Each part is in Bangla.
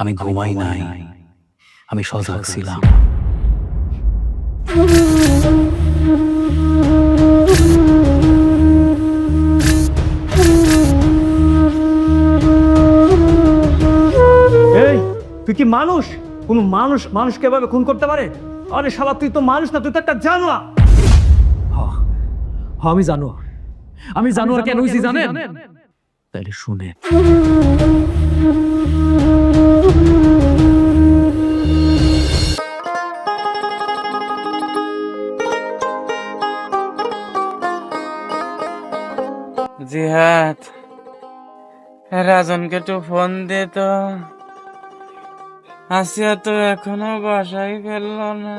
আমি ঘুমাই নাই। আমি সজাগ ছিলাম। এই তুই কি মানুষ? কোন মানুষ মানুষকে এভাবে খুন করতে পারে? আরে শালা তুই তো মানুষ না তুই তো একটা জানোয়ার। আমি জানো আমি জানো আর কেন হইছি জানেন? তাইলে শুনে জিহাদ। রাজনকে একটু ফোন দে তো। আসিয়া তো এখনও বাসায় ফেলল না।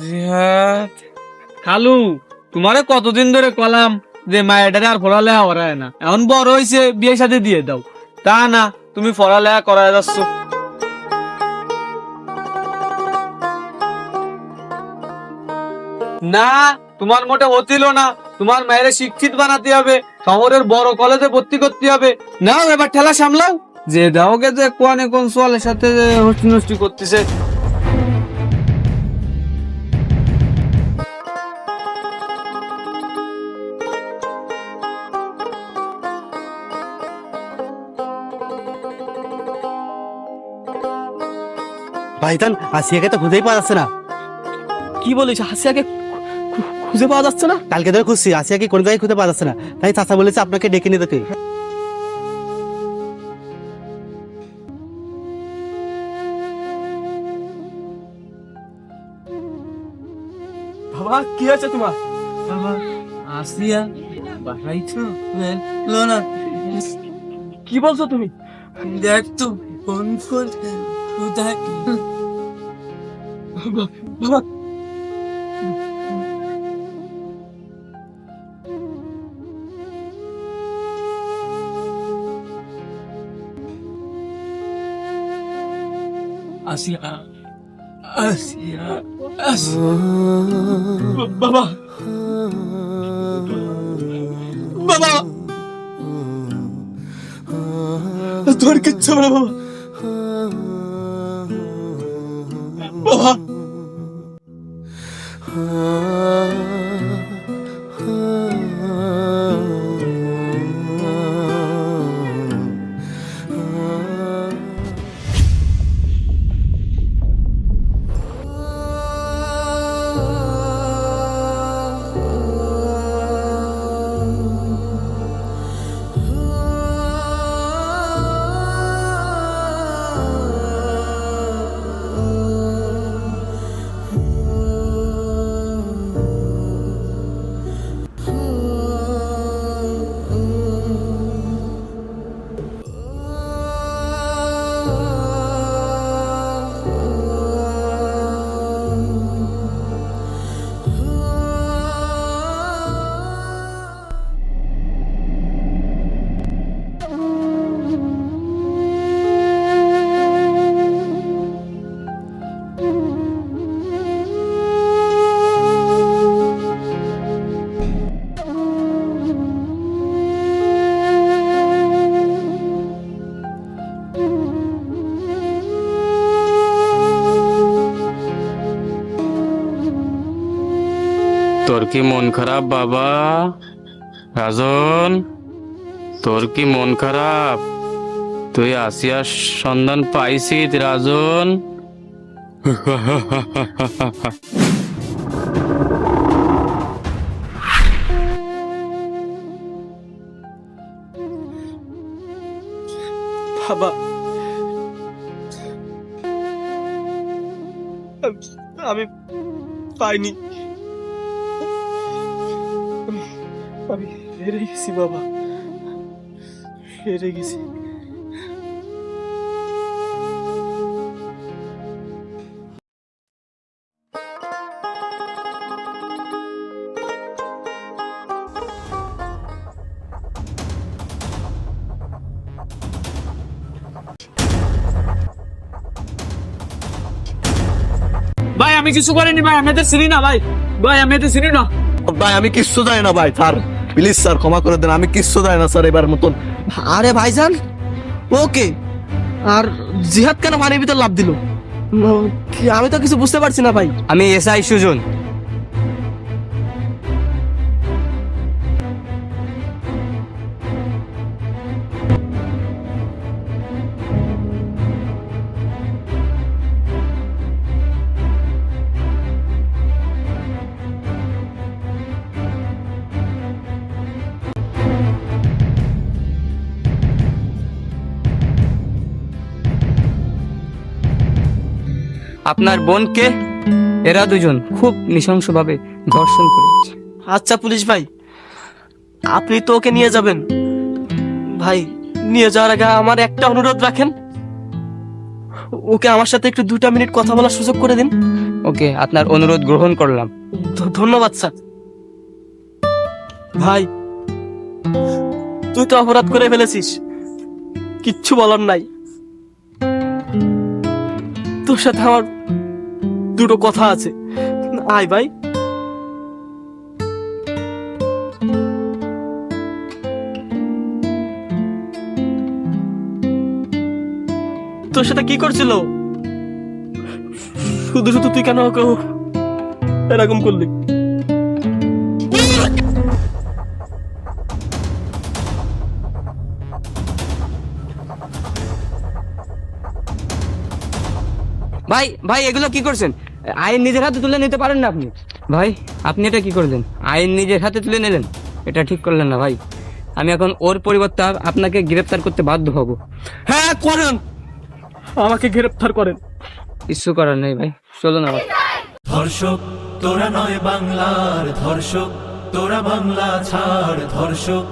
জিহাদ। খালু, তোমারে কতদিন ধরে কলাম যে মায়েটারে আর পড়ালেখা করায় না। এখন বড় হয়েছে বিয়ে সাথে দিয়ে দাও। তা না, তুমি পড়ালেখা করা যাচ্ছ। না, তোমার মোটে হতিল না। তোমার মায়ের শিক্ষিত বানাতে হবে শহরের বড় কলেজে ভর্তি করতে হবে। নাও এবার ঠেলা সামলাও। যে দাওকে যে কোয়ানে কোন সোয়ালের সাথে যে হস্তি নষ্টি করতেছে। ভাইজান আসিয়াকে তো খুঁজেই পাওয়া যাচ্ছে না। কি বলিস হাসিয়াকে খুঁজে পাওয়া যাচ্ছে না। কালকে ধরে খুঁজছি আসিয়াকে কোন জায়গায় খুঁজে পাওয়া যাচ্ছে না। তাই চাচা বলেছে আপনাকে ডেকে নিয়ে যেতে বাবা কি আছে তোমার? বাবা আসিয়া কি বলছো তুমি? দেখ তো ফোন ফোন কোথায়? বাবা আসিয়া আসিয়া বাবা বাবা। তোর কিচ্ছু না বাবা। কি মন খারাপ, বাবা? রাজন, তোর কি মন খারাপ? তুই আসিয়ার সন্ধান পাইছিস, রাজন? বাবা। আমি পাইনি। আমি- হেরে গেছি, বাবা। হেরে গেছি। ভাই, আমি কিছু করিনি, ভাই। আমি এদের চিনি না, ভাই। ভাই, আমি এদের চিনি না। ভাই আমি কিচ্ছু জানি না ভাই স্যার। প্লিজ স্যার ক্ষমা করে দেন আমি কিচ্ছু জানি না স্যার এবার মতন। আরে ভাইজান ওকে। আর জিহাদ কেন পানির ভিতর লাভ দিল? আমি তো কিছু বুঝতে পারছি না ভাই। আমি এসআই সুজন। আপনার বোনকে এরা দুজন খুব নৃশংসভাবে ধর্ষণ করেছে। আচ্ছা পুলিশ ভাই আপনি তো ওকে নিয়ে যাবেন। ভাই নিয়ে যাওয়ার আগে আমার একটা অনুরোধ রাখেন। ওকে আমার সাথে একটু দুটা মিনিট কথা বলার সুযোগ করে দিন। ওকে আপনার অনুরোধ গ্রহণ করলাম। ধন্যবাদ স্যার। ভাই তুই তো অপরাধ করে ফেলেছিস। কিচ্ছু বলার নাই। তোর সাথে আমার দুটো কথা আছে। আয় ভাই। তোর সাথে কি করছিল? শুধু শুধু তুই কেন এরকম করলি? ভাই ভাই এগুলো কি করছেন? আইন নিজের হাতে তুলে নিতে পারেন না আপনি? ভাই আপনি এটা কি করলেন? আইন নিজের হাতে তুলে নিলেন? এটা ঠিক করলেন না ভাই। আমি এখন ওর পরিবর্তে আপ- আপনাকে গ্রেফতার করতে বাধ্য হব। হ্যাঁ করেন। আমাকে গ্রেফতার করেন। কিছু করার নেই ভাই। চলুন আমার ধর্ষক তোরা নয় বাংলার ধর্ষক তোরা বাংলা ছাড় ধর্ষক।